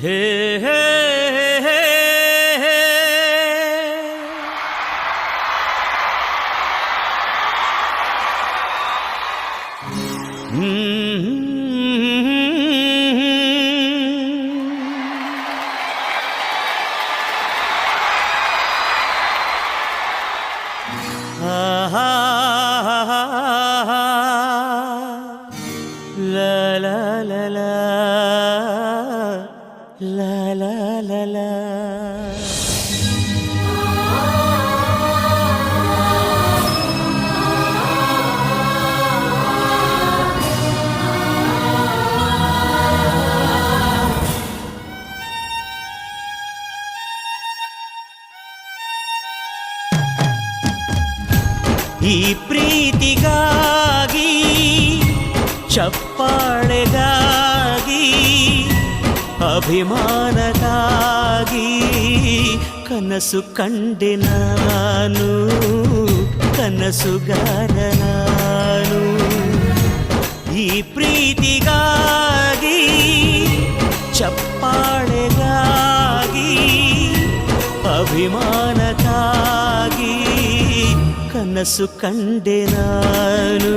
Hey. hmm, Uh-huh. ಈ ಪ್ರೀತಿಗಾಗಿ ಚಪ್ಪಾಳೆಗಾಗಿ ಅಭಿಮಾನಕ್ಕಾಗಿ ಕನಸು ಕಂಡೆ ನಾನು ಕನಸುಗಾರ ನಾನು ಈ ಪ್ರೀತಿಗಾಗಿ ಚಪ್ಪಾಳೆಗಾಗಿ ಅಭಿಮಾನಕ್ಕಾಗಿ ಕನಸು ಕಂಡೆ ನಾನು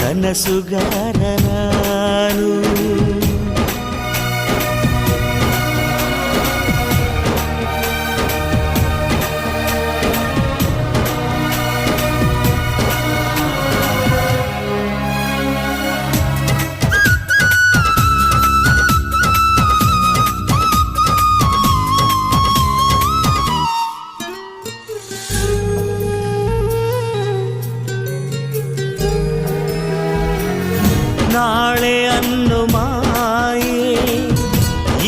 ಕನಸುಗಾರ ನಾನು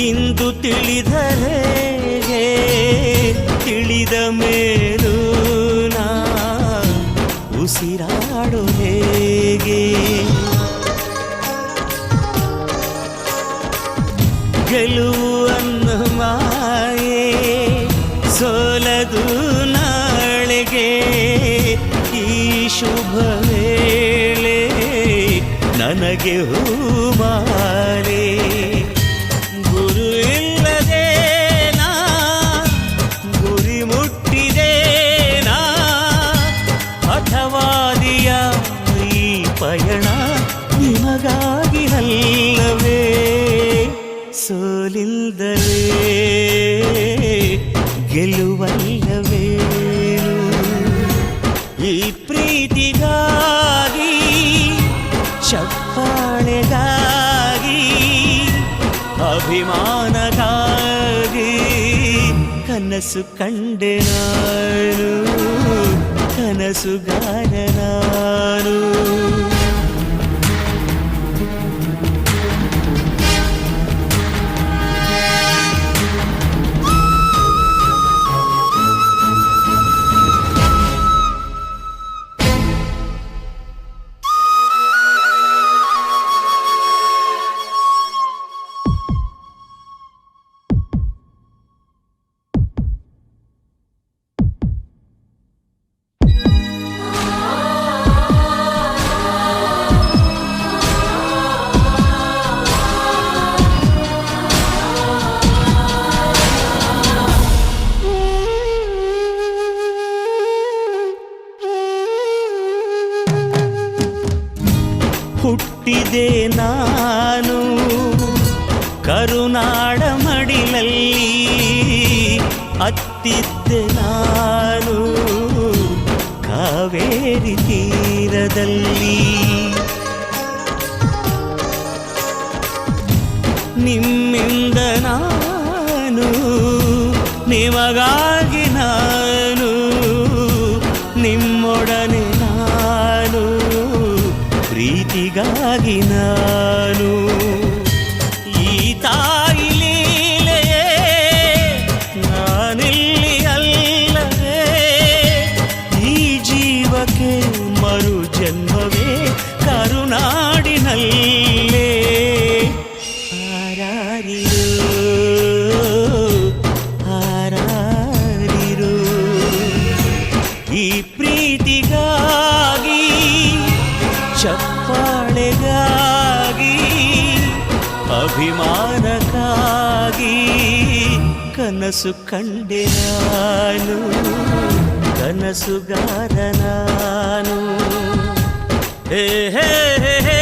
ಇಂದು ತಿಳಿದರೆ ತಿಳಿದ ಮೇಲೂ ನಾ ಉಸಿರಾಡು ಹೇಗೆ? ಗೆಲುವನ್ನು ಮಾಯೆ ಸೋಲದು ನಾಳೆಗೆ ಈ ಶುಭ ವೇಳೆ ನನಗೆ ಗುರು ನಿಮಗಾಗಿ ಅಲ್ಲವೇ? ಸೋಲಿಲ್ದಲೇ ಗೆಲುವಲ್ಲವೇ? ಈ ಪ್ರೀತಿಗಾಗಿ ಚಪ್ಪಾಳೆಗಾಗಿ ಅಭಿಮಾನಗಾಗಿ ಕನಸು ಕಂಡೆ ನಾನು ಕನಸುಗಾರ ನಾನು. ಹುಟ್ಟಿದೆ ನಾನು. ಕರುನಾಡ ಮಡಿಲಲ್ಲಿ ಅತ್ತಿದ್ದೆ ನಾನು. ಕಾವೇರಿ ತೀರದಲ್ಲಿ. ನಿಮ್ಮಿಂದ ನಾನು ನಿಮಗಾಗಿ ಪ್ರೀತಿಗಾಗಿ ನಾನು ಈ ತಾಯಿ ಲೀಲೆಯೇ ನಾನಿಲ್ಲಿ ಅಲ್ಲವೇ? ಈ ಜೀವಕ್ಕೆ ಮರು ಜನ್ಮವೇ ಕರುನಾಡಿನಲ್ಲೇ? ಈ ಪ್ರೀತಿಗಾಗಿ ಚಪ್ಪಾಳೆಗಾಗಿ ಅಭಿಮಾನ ನನಗಾಗಿ ಕನಸು ಕಂಡೆ ನಾನು ಕನಸುಗಾರ ನಾನು ಹೇ ಹೇ ಹೇ ಹೇ